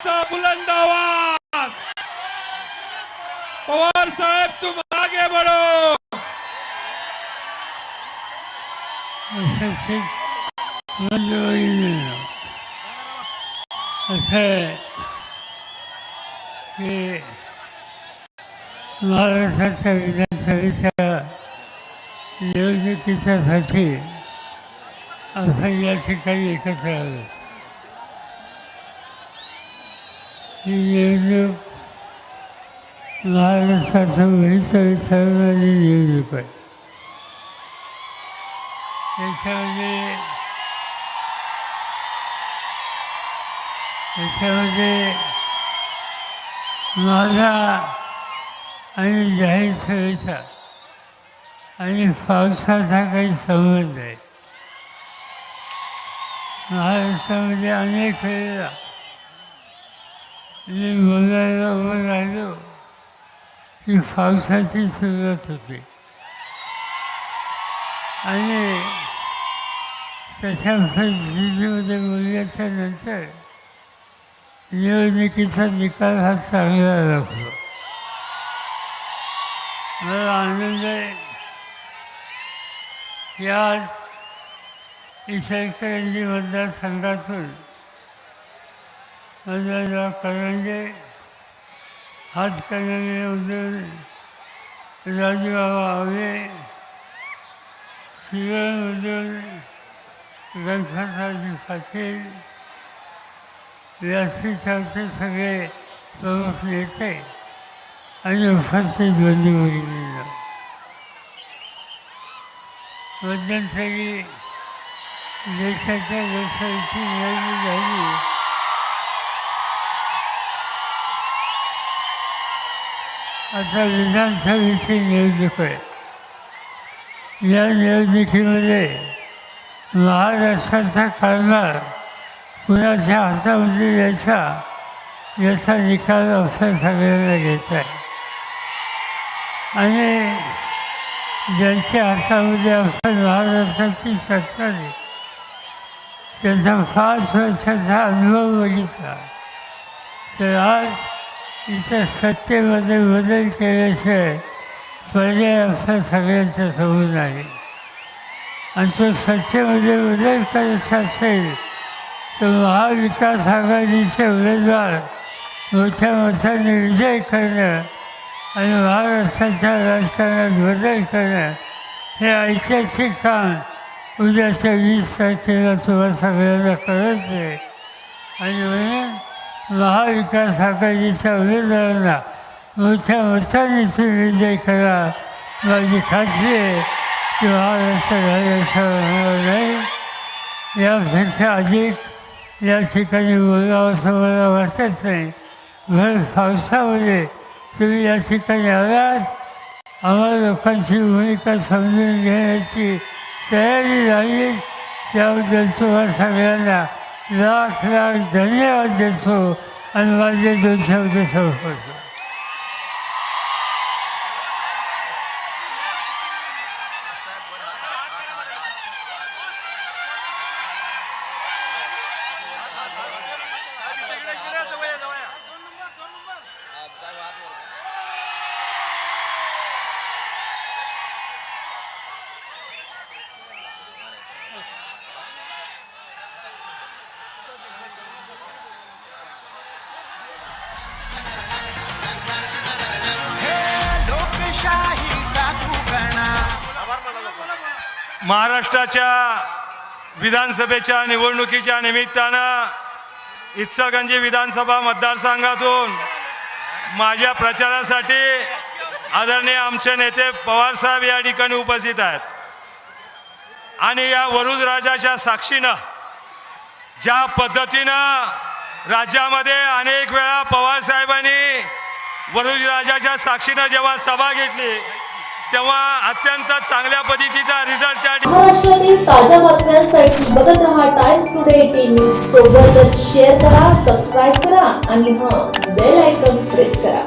चा बुलंद आवाज. पवार साहेब तुम आगे बढ़ो. महाराष्ट्राच्या विधानसभेच्या निवडणुकीच्यासाठी आपण या ठिकाणी एकत्र आलो. निवडणूक महाराष्ट्राचं भवितव्य ठरवणारी निवडणूक आहे त्याच्यामध्ये त्याच्यामध्ये माझा आणि जाहीर सभेचा आणि पावसाचा काही संबंध आहे. महाराष्ट्रामध्ये अनेक वेळेला मी बोलायला उभं राहिलो की पावसाची सुरुवात होते. आणि तशा परिस्थितीमध्ये बोलल्याच्या नंतर निवडणुकीचा निकाल हा चांगला लागतो. मला आनंद आहे की आज इचलकरंजी मतदारसंघातून मतदारराव करंजे? हातकणंगलेमधून राजूबाबा आवे. शिवमधून गणपतरावजी पाटील व्यासपीठावरचे सगळे प्रमुख नेते आणि उपस्थित बंधू भगिनींना मध्यंतरी देशाच्या लोकसभेची निवडणूक झाली. आता विधानसभेची निवडणूक आहे. या निवडणुकीमध्ये महाराष्ट्राचा कारभार कुणाच्या हातामध्ये यायचा याचा निकाल आपल्या सगळ्यांना घ्यायचा आहे. आणि ज्यांच्या हातामध्ये आपण महाराष्ट्राची सत्ता आहे त्याचा पाच वर्षाचा अनुभव बघितला. तर आज इथं सत्तेमध्ये बदल केल्याशिवाय पर्याय आपल्या सगळ्यांच्या समोर आहे. आणि तो सत्तेमध्ये बदल करायचा असेल तर महाविकास आघाडीचे उमेदवार मोठ्या मताने विजय करणं आणि महाराष्ट्राच्या राजकारणात बदल करणं हे ऐतिहासिक काम उद्याच्या वीस तारखेला तुम्हाला सगळ्यांना करायचं आहे आणि म्हणून महाविकास आघाडीच्या उमेदवारांना मोठ्या मताने विजय करा माझी खात्री आहे की महाराष्ट्र राज्याचं होणार नाही यापेक्षा अधिक या ठिकाणी बोलावं असं मला वाटत नाही भर पावसामध्ये तुम्ही या ठिकाणी आलात. आम्हाला लोकांची भूमिका समजून घेण्याची तयारी झाली. त्याबद्दल तुम्हाला सगळ्यांना लाख लाख धन्यवाद देतो आणि माझे दोन शब्द संपवतो. महाराष्ट्राच्या विधानसभेच्या निवडणुकीच्या निमित्तानं इचलगंजी विधानसभा मतदारसंघातून माझ्या प्रचारासाठी आदरणीय आमचे नेते पवारसाहेब या ठिकाणी उपस्थित आहेत. आणि या वरुदराजाच्या साक्षीनं ज्या पद्धतीनं राज्यामध्ये अनेक वेळा पवारसाहेबांनी वरुदराजाच्या साक्षीनं जेव्हा सभा घेतली तेव्हा अत्यंत चांगल्या पद्धतीचा रिझल्ट त्या महाराष्ट्रातील ताज्या बातम्यांसाठी बघत रहा टाइम्स टुडे टीव्ही सोबतच शेअर करा सबस्क्राईब करा आणि हां बेल आयकॉन प्रेस करा.